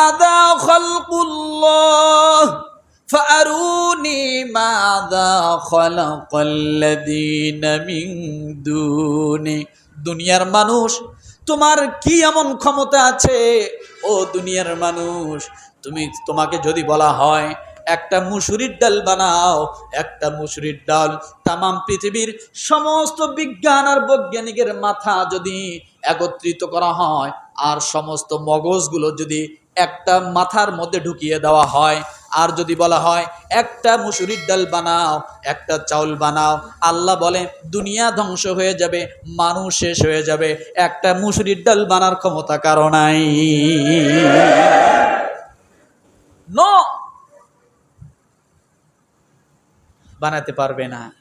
هذا خلق الله فأروني ماذا خلق الذين من دونه দুনিয়ার মানুষ তোমার কি এমন ক্ষমতা আছে ও দুনিয়ার মানুষ তুমি তোমাকে যদি বলা হয় একটা মুসুরির ডাল বানাও একটা মুসুরির ডাল তামাম পৃথিবীর সমস্ত বিজ্ঞান আর বৈজ্ঞানিকের মাথা যদি একত্রিত করা হয় আর সমস্ত মগজগুলো যদি একটা মাথার মধ্যে ঢুকিয়ে দেওয়া হয়, আর যদি বলা হয়, একটা মুসুরির ডাল বানাও, একটা চাউল বানাও। আল্লাহ বলে, দুনিয়া ধ্বংস হয়ে যাবে, মানুষ শেষ হয়ে যাবে, একটা মুসুরির ডাল বানার ক্ষমতা কারও নাই। বানাতে পারবে না।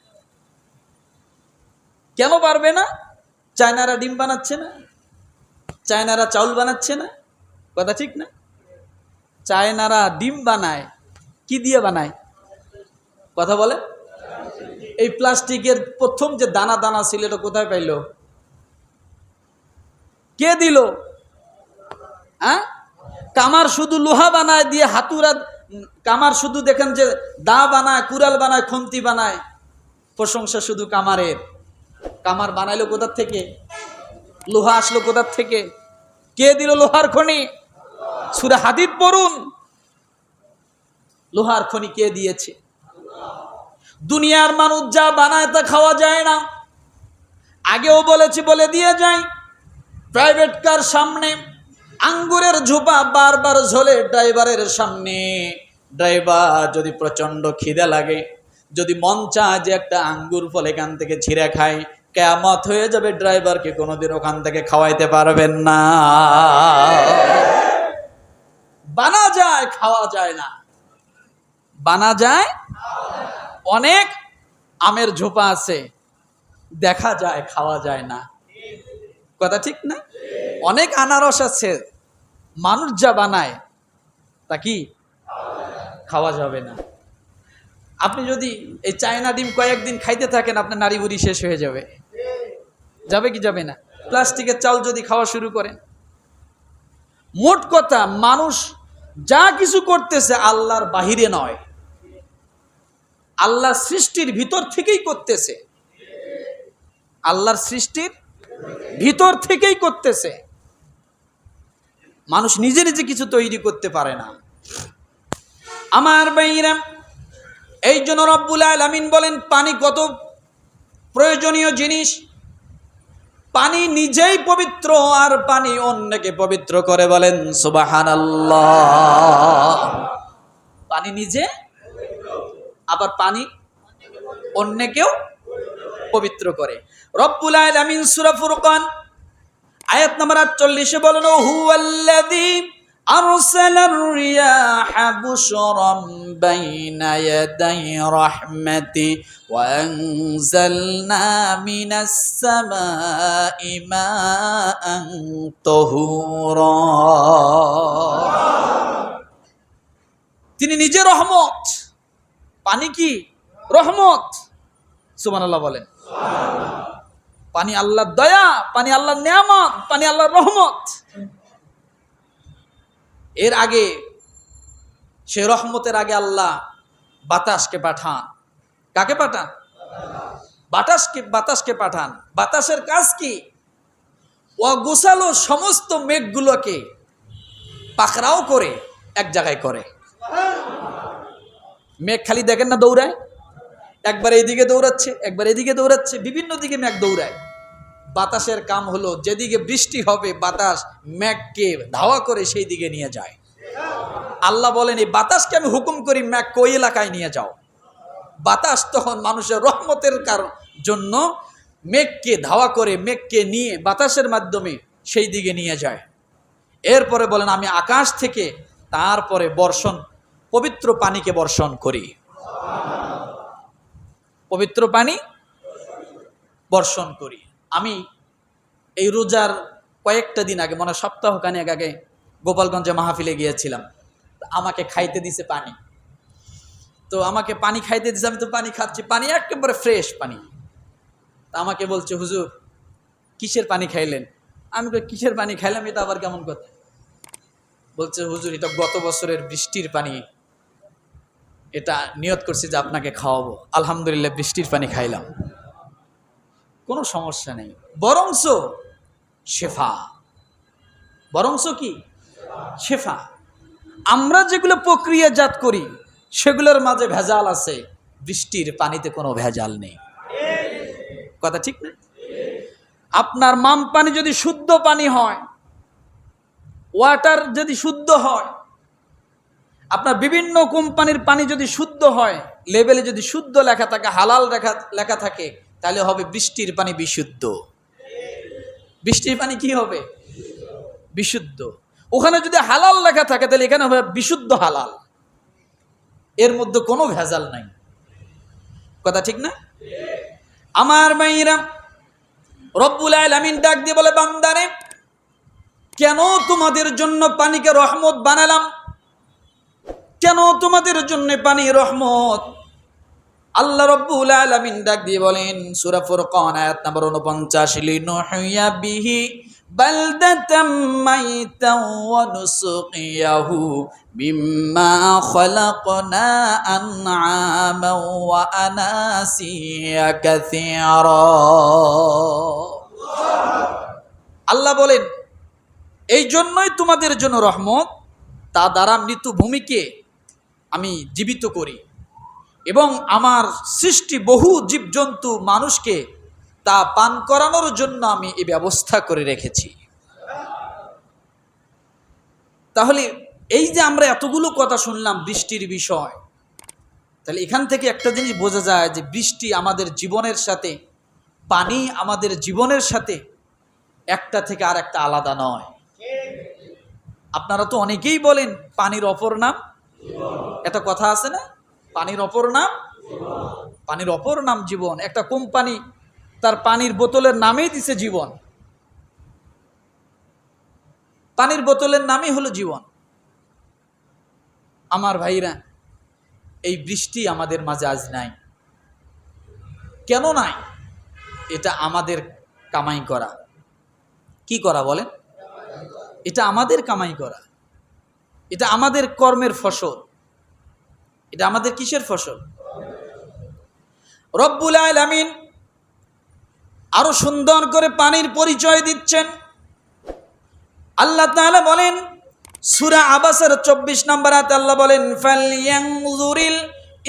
কেন পারবে না? চায়নারা ডিম বানাচ্ছে না? চায়নারা চাউল বানাচ্ছে না? কথা ঠিক না? চায়নারা ডিম বানায়, কি দিয়ে বানায়? কথা বলে? এই প্লাস্টিকের প্রথম যে দানা দানা ছিল, এটা কোথায় পাইল? কে দিল? হ্যাঁ কামার শুধু লোহা বানায় দিয়ে হাতুরা, কামার শুধু দেখেন যে দা বানায়, কুড়াল বানায়, খন্তি বানায়। প্রশংসা শুধু কামারের। কামার বানাইলো কোথার থেকে? লোহা আসলো কোথার থেকে? কে দিল লোহার খনি? সুরে হাদিদ পড়ুন। লোহার খনি কে দিয়েছে? দুনিয়ার মানুষ যা বানায় তা খাওয়া যায় না। আগেও বলেছি বলে দিয়ে যায় প্রাইভেট কার সামনে, আঙ্গুরের ঝোপা বারবার ঝোলে ড্রাইভারের সামনে। ড্রাইভার যদি প্রচণ্ড খিদে লাগে, যদি মন চায় যে একটা আঙ্গুর ফল এখান থেকে ছিঁড়ে খায় কেমত হয়ে যাবে ড্রাইভারকে কোনোদিন ওখান থেকে খাওয়াইতে পারবেন না। বানা যায়, খাওয়া যায় না। বানা যায়? অনেক আমের ঝোপা আছে, দেখা যায়, খাওয়া যায় না। কথা ঠিক না? অনেক আনারস আছে, মানুষ যা বানায়, তা কি? খাওয়া যাবে না। আপনি যদি এই চায়না ডিম কয়েকদিন খাইতে থাকেন, আপনার নারী বুড়ি শেষ হয়ে যাবে। যাবে কি যাবে না? প্লাস্টিকের চাল যদি খাওয়া শুরু করেন। মোট কথা, মানুষ যা কিছু করতেছে আল্লাহর বাহিরে নয়। আল্লাহ সৃষ্টির ভিতর থেকেই করতেছে। আল্লাহর সৃষ্টির ভিতর থেকেই করতেছে। মানুষ নিজে নিজে কিছু তৈরি করতে পারে না। আমার বাইরা এই জন্য রব্বুল আলামিন বলেন, পানি কত প্রয়োজনীয় জিনিস? পানি নিজেই পবিত্র আর পানি অন্যকে পবিত্র করে বলেন সুবাহান পানি নিজে, আবার পানি অন্যকেও পবিত্র করে। রব্বুল আলামিন সূরা ফুরকান, আয়াত নাম্বার 48 বলেন হুয়াল্লাযী রিয়াহা বুশরাম বাইনা ইয়াদাই রাহমাতি ওয়া আনজালনা মিনাস সামাই মাআন তাহুরা তিনি নিজে রহমত। পানি কি? রহমত। সুবহানাল্লাহ বলেন। পানি আল্লাহর দয়া, পানি আল্লাহর নিয়ামত, পানি আল্লাহর রহমত। এর আগে, সে রহমতের আগে আল্লাহ বাতাসকে পাঠান। কাকে পাঠান? বাতাসকে বাতাসকে পাঠান। বাতাসের কাজ কি? ও গোসালো সমস্ত মেঘগুলোকে পাকড়াও করে এক জায়গায় করে। মেঘ খালি দেখেন না দৌড়ায়? একবার এইদিকে দৌড়াচ্ছে, একবার এদিকে দৌড়াচ্ছে, বিভিন্ন দিকে মেঘ দৌড়ায়। বাতাসের কাম হলো, যেদিকে বৃষ্টি হবে, বাতাস মেঘকে ধাওয়া করে সেই দিকে নিয়ে যায়। আল্লাহ বলেন, এই বাতাসকে আমি হুকুম করি মেঘ কই এলাকায় নিয়ে যাও? বাতাস তখন মানুষের রহমতের কারণ জন্য মেঘকে ধাওয়া করে মেঘকে নিয়ে বাতাসের মাধ্যমে সেই দিকে নিয়ে যায়। এরপরে বলেন, আমি আকাশ থেকে তারপরে বর্ষণ, পবিত্র পানিকে বর্ষণ করি। পবিত্র পানি বর্ষণ করি। আমি এই রোজার কয়েকটা দিন আগে, মনে সপ্তাহখানেক আগে গোপালগঞ্জে মাহফিলে গিয়েছিলাম। আমাকে খাইতে দিছে পানি। তো আমাকে পানি খাইতে দিছে, আমি তো পানি খাচ্ছি। পানি একেবারে ফ্রেশ পানি। তা আমাকে বলছে, হুজুর, কিসের পানি খাইলেন? আমি তো কিসের পানি খাইলাম, এটা আবার কেমন কথা? বলছে, হুজুর, এটা গত বছরের বৃষ্টির পানি। এটা নিয়ত করছি যে আপনাকে খাওয়াবো। আলহামদুলিল্লাহ, বৃষ্টির পানি খাইলাম। কোনো সমস্যা নেই। বরংস শেফা। বরংস কি? শেফা। আমরা যেগুলো প্রক্রিয়াজাত করি, সেগুলোর মাঝে ভেজাল আছে। বৃষ্টির পানিতে কোনো ভেজাল নেই। কথা ঠিক না? আপনার মাম পানি যদি শুদ্ধ পানি হয়, ওয়াটার যদি শুদ্ধ হয়, আপনার বিভিন্ন কোম্পানির পানি যদি শুদ্ধ হয় লেভেলে যদি শুদ্ধ লেখা থাকে, হালাল লেখা লেখা থাকে তাহলে হবে বৃষ্টির পানি বিশুদ্ধ। বৃষ্টির পানি কি হবে? বিশুদ্ধ। ওখানে যদি হালাল লেখা থাকে, তাহলে এখানে হবে বিশুদ্ধ হালাল। এর মধ্যে কোনো ভেজাল নাই। কথা ঠিক না? আমার মাইরা রব্বুল আলামিন ডাক দিয়ে বলে, বান্দারে, কেন তোমাদের জন্য পানিকে রহমত বানালাম? কেন তোমাদের জন্য পানি রহমত আল্লাহ রব্বুল আলামিন ডাক দিয়ে বলেন, সূরা ফুরকান, আয়াত নম্বর 49 লিনুহিয়া বিহি বালদাতাম মাইতান ওয়া নুসকিয়াহু মিম্মা খালাকনা আনআমা ওয়া আনাসিয়া কাসীরা। আল্লাহ বলেন, এই জন্যই তোমাদের জন্য রহমত, তা দ্বারা মৃত ভূমিকে আমি জীবিত করি। এবং আমার সৃষ্টি বহু জীবজন্তু মানুষকে তা পান করানোর জন্য আমি এই ব্যবস্থা করে রেখেছি। তাহলে এই যে আমরা এতগুলো কথা শুনলাম বৃষ্টির বিষয়, তাহলে এখান থেকে একটা জিনিস বোঝা যায় যে বৃষ্টি আমাদের জীবনের সাথে, পানি আমাদের জীবনের সাথে একটা থেকে আর একটা আলাদা নয়। আপনারা তো অনেকেই বলেন পানির অপর নাম। একটা কথা আছে না? পানির অপর নাম? পানির অপর নাম জীবন। একটা কোম্পানি তার পানির বোতলের নামেই দিছে জীবন। পানির বোতলের নামই হলো জীবন। আমার ভাইরা, এই বৃষ্টি আমাদের মাঝে আজ নাই। কেন নাই? এটা আমাদের কামাই করা। কি করা বলেন? এটা আমাদের কামাই করা। এটা আমাদের কর্মের ফসল। এটা আমাদের কিসের ফসল? রব্বুল আলামিন আরও সুন্দর করে পানির পরিচয় দিচ্ছেন। আল্লাহ তাআলা বলেন, সুরা আবাসের 24 নম্বর হাতে আল্লাহ বলেন ফালয়ানজুরিল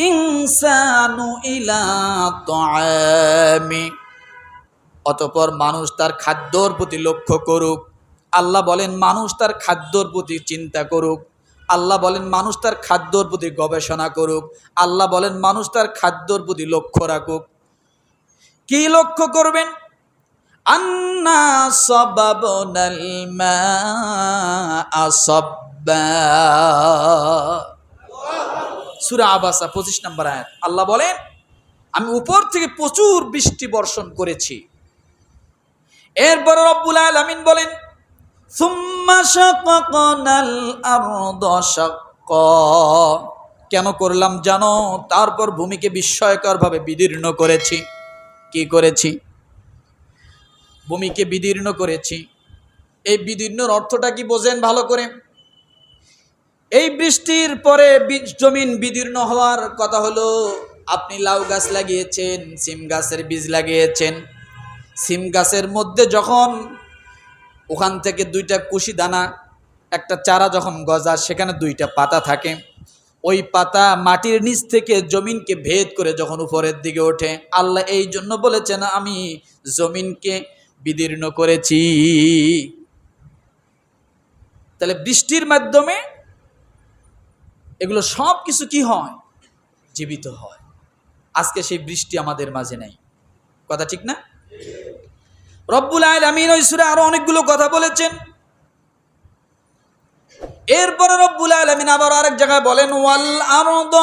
ইনসানু ইলা অতপর মানুষ তার খাদ্যর প্রতি লক্ষ্য করুক। আল্লাহ বলেন, মানুষ তার খাদ্যর প্রতি চিন্তা করুক। আল্লাহ বলেন, মানুষ তার খাদ্যর প্রতি গবেষণা করুক। আল্লাহ বলেন, মানুষ তার খাদ্যর প্রতি লক্ষ্য রাখুক। কি লক্ষ্য করবেন? আন্না সবাবনাল মাআ সাব্বা। সূরা আবাসা 25 নম্বর আয়াত। আল্লাহ বলেন, আমি উপর থেকে প্রচুর বৃষ্টি বর্ষণ করেছি। এরপর রব্বুল আলামিন বলেন কেন করলাম জানো? তারপর ভূমিকে বিস্ময়করভাবে বিদীর্ণ করেছি। কি করেছি? ভূমিকে বিদীর্ণ করেছি। এই বিদীর্ণর অর্থটা কি বোঝেন ভালো করে? এই বৃষ্টির পরে বীজ- জমিন বিদীর্ণ হওয়ার কথা হলো, আপনি লাউ গাছ লাগিয়েছেন, সিম গাছের বীজ লাগিয়েছেন। সিম গাছের মধ্যে যখন ওখান থেকে দুইটা কুশি দানা, একটা চারা যখন গজা, সেখানে দুইটা পাতা থাকে। ওই পাতা মাটির নিচ থেকে জমিনকে ভেদ করে যখন উপরের দিকে ওঠে, আল্লাহ এই জন্য বলেছেন, আমি জমিনকে বিদীর্ণ করেছি। তাহলে বৃষ্টির মাধ্যমে এগুলো সব কিছু কি হয়? জীবিত হয়। আজকে সেই বৃষ্টি আমাদের মাঝে নেই। কথা ঠিক না? রব্বুল আলামিন ওই সূরা আরো অনেকগুলো কথা বলেছেন এরপরে রব্বুল আলামিন আবার আরেক জায়গায় বলেন ওয়াল আরদ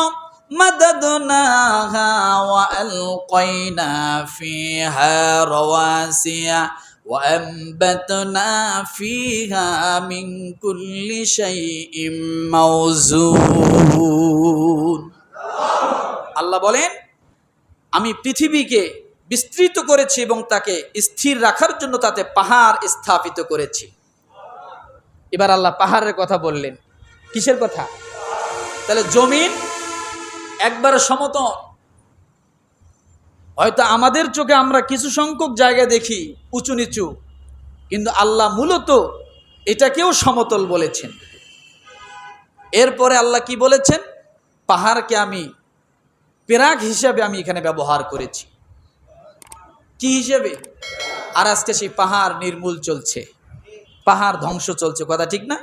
মাদাদনাহা ওয়া আলকাইনা ফিহা রাওয়াসিয়া وأنبتنا فيها من كل شيء موزون আল্লাহ বলেন আমি পৃথিবীকে বিস্তৃত করেছি এবং তাকে স্থির রাখার জন্য তাতে পাহাড় স্থাপিত করেছি। এবার আল্লাহ পাহাড়ের কথা বললেন। কিসের কথা? তাহলে জমিন একবার সমতল হয়তো আমাদের চোখে আমরা কিছু সংখ্যক জায়গা দেখি, উঁচু নিচু, কিন্তু আল্লাহ মূলত এটাকেও সমতল বলেছেন। এরপরে আল্লাহ কি বলেছেন? পাহাড়কে আমি পেরাক হিসাবে আমি এখানে ব্যবহার করেছি। কি হিসেবে? আর আজকে সেই পাহাড় নির্মূল চলছে। পাহাড় ধ্বংস চলছে, কথা ঠিক না?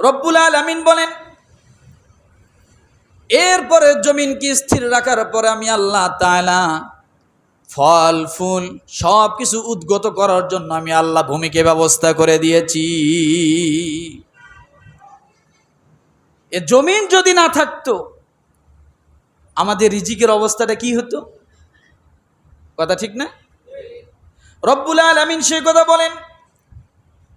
রব্বুল আলামিন বলেন, এরপরে জমিনকে স্থির রাখার পরে আমি আল্লাহ তাআলা ফল, ফুল সব কিছু উদ্গত করার জন্য আমি আল্লাহ ভূমিকে ব্যবস্থা করে দিয়েছি। এ জমিন যদি না থাকতো, আমাদের রিজিকের অবস্থাটা কি হতো? কথা ঠিক না রব্বুল আলামিন সেই কথা বলেন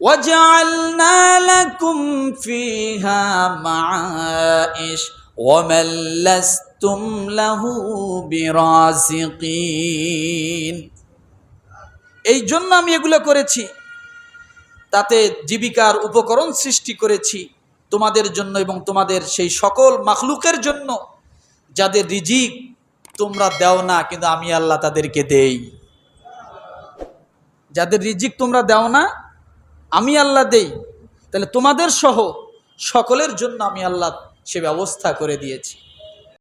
وجعلنا لكم فيها معائش ومن لستم له برازقين এই জন্য আমি এগুলো করেছি তাতে জীবিকার উপকরণ সৃষ্টি করেছি তোমাদের জন্য এবং তোমাদের সেই সকল মাখলুকের জন্য যাদের রিজিক তোমরা দেও না, কিন্তু আমি আল্লাহ তাদেরকে দেই। যাদের রিজিক তোমরা দেও না, আমি আল্লাহ দেই। তাহলে তোমাদের সহ সকলের জন্য আমি আল্লাহ সে ব্যবস্থা করে দিয়েছি।